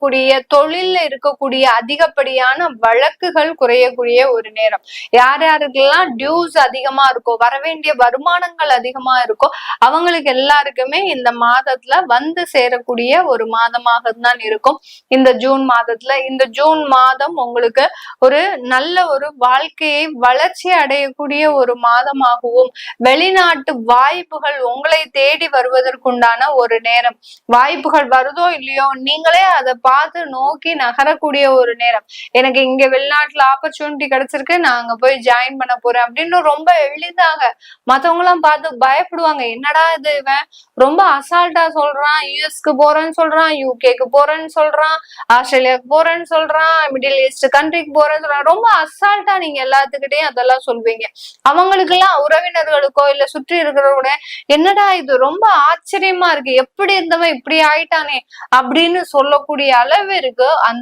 கூடிய தொழில்ல இருக்கக்கூடிய அதிகப்படியான வழக்குகள் குறையக்கூடிய ஒரு நேரம். யார் யாருக்கெல்லாம் டியூஸ் அதிகமா இருக்கோ வரவேண்டிய வருமானங்கள் அதிகமா இருக்கோ அவங்களுக்கு எல்லாருக்குமே இந்த மாதத்துல வந்து சேரக்கூடிய ஒரு மாதமாக தான் இருக்கும். இந்த ஜூன் மாதத்துல. இந்த ஜூன் மாதம் உங்களுக்கு ஒரு நல்ல ஒரு வாழ்க்கையை வளர்ச்சி அடையக்கூடிய ஒரு மாதமாகவும் வெளிநாட்டு வாய்ப்புகள் உங்களை தேடி வருவதற்குண்டான ஒரு நேரம். வாய்ப்புகள் வருதோ இல்லையோ நீங்களே அதை பார்த்து நோக்கி நகரக்கூடிய ஒரு நேரம். எனக்கு இங்க வெளிநாட்டுல ஆப்பர்ச்சுனிட்டி கிடைச்சிருக்கு நான் அங்க போய் ஜாயின் பண்ண போறேன் அப்படின்னு ரொம்ப எளிதாக மத்தவங்க எல்லாம் பார்த்து பயப்படுவாங்க. என்னடா இது இவன்? ரொம்ப அசால்ட்டா சொல்றான். யூஎஸ்க்கு போறேன்னு சொல்றான் யூகேக்கு போறேன்னு சொல்றான் ஆஸ்திரேலியாவுக்கு போறேன்னு சொல்றான் மிடில் ஈஸ்ட் கண்ட்ரிக்கு போறேன்னு சொல்றான். ரொம்ப அசால்ட்டா நீங்க எல்லாத்துக்கிட்டையும் அதெல்லாம் சொல்வீங்க. அவங்களுக்கு எல்லாம் உறவினர்களுக்கோ இல்ல சுற்றி இருக்கிறவங்க என்னடா இது? ரொம்ப ஆச்சரியமா இருக்கு. எப்படி இருந்தவன் இப்படி ஆயிட்டானே அப்படின்னு சொல்லக்கூடிய அளவு அளவிற்கு அந்த